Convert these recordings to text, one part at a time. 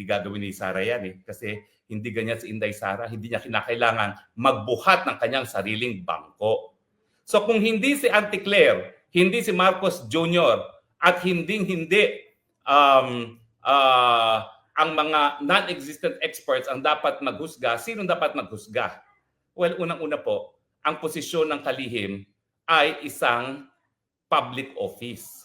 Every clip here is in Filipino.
hindi gagawin ni Sara yan eh. Kasi hindi ganyan si Inday Sara, hindi niya kinakailangan magbuhat ng kanyang sariling bangko. So kung hindi si Auntie Claire, hindi si Marcos Jr. at hindi hindi um, ah, ang mga non-existent experts ang dapat maghusga, sino dapat maghusga? Well, unang-una po, ang posisyon ng kalihim ay isang public office.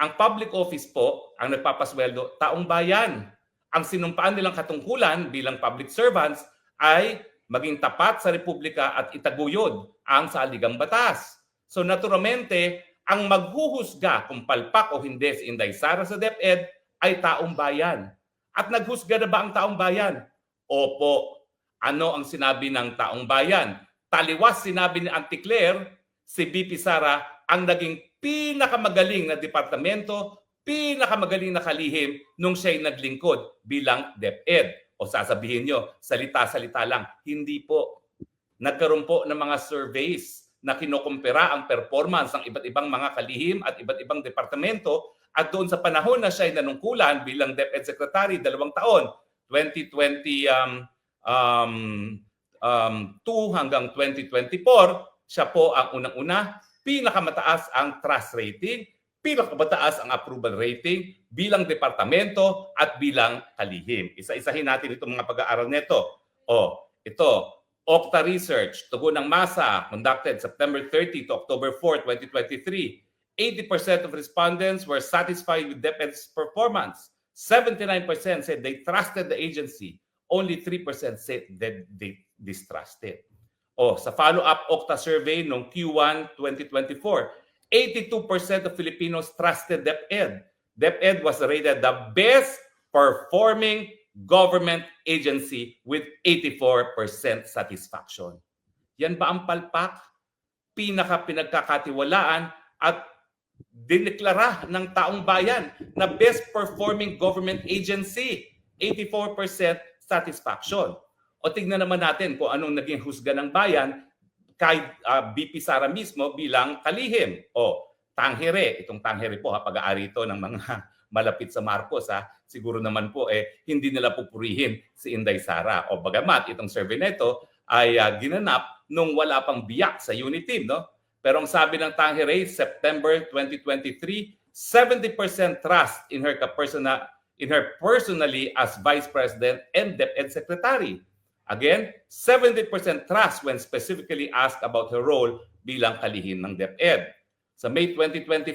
Ang public office po, ang nagpapasweldo, taong bayan. Ang sinumpaan nilang katungkulan bilang public servants ay maging tapat sa republika at itaguyod ang saligang batas. So naturalmente, ang maghuhusga kung palpak o hindi si Inday Sara sa DepEd ay taong bayan. At naghusga na ba ang taong bayan? Opo. Ano ang sinabi ng taong bayan? Taliwas sinabi ni Auntie Claire, si BP Sara ang naging pinakamagaling na departamento, pinakamagaling na kalihim nung siya'y naglingkod bilang DepEd. O sasabihin nyo, salita-salita lang. Hindi po. Nagkaroon po ng mga surveys na kinukumpira ang performance ng iba't ibang mga kalihim at iba't ibang departamento at doon sa panahon na siya'y nanungkulan bilang DepEd Secretary, dalawang taon, 2020 um, um, um, 2 hanggang 2024, siya po ang unang-una, pinakamataas ang trust rating, pinakamataas ang approval rating bilang departamento at bilang kalihim. Isa-isahin natin itong mga pag-aaral nito. O, ito, Okta Research, tugon ng masa, conducted September 30 to October 4, 2023. 80% of respondents were satisfied with DepEd's performance. 79% said they trusted the agency. Only 3% said that they distrusted. O, sa follow-up Okta survey noong Q1 2024, 82% of Filipinos trusted DepEd. DepEd was rated the best performing government agency with 84% satisfaction. Yan ba ang palpak? Pinaka pinagkakatiwalaan at dineklara ng taong bayan na best performing government agency. 84% satisfaction. O tignan naman natin kung anong naging husga ng bayan kay ah, BP Sara mismo bilang kalihim. O tanghere, itong tanghere po ha, pag-aari ito ng mga malapit sa Marcos ha, siguro naman po eh hindi nila pupurihin si Inday Sara. O bagamat itong survey na ito ay ah, ginanap nung wala pang biyak sa unit team, no? Pero ang sabi ng Tangere, September 2023, 70% trust in her persona in her personally as Vice President and DepEd Secretary. Again, 70% trust when specifically asked about her role bilang kalihim ng DepEd. Sa May 2024,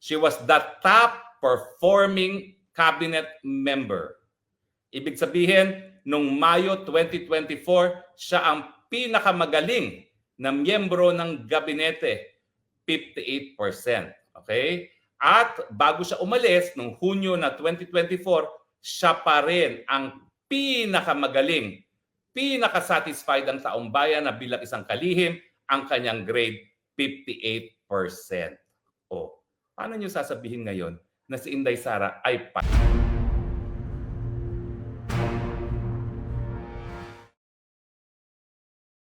she was the top performing cabinet member. Ibig sabihin, nung Mayo 2024, siya ang pinakamagaling na miyembro ng gabinete, 58%. Okay? At bago siya umalis, nung Hunyo na 2024, siya pa rin ang pinakamagaling, pinakasatisfied ang taong bayan na bilang isang kalihim, ang kanyang grade 58%. O, paano nyo sasabihin ngayon na si Inday Sara ay pa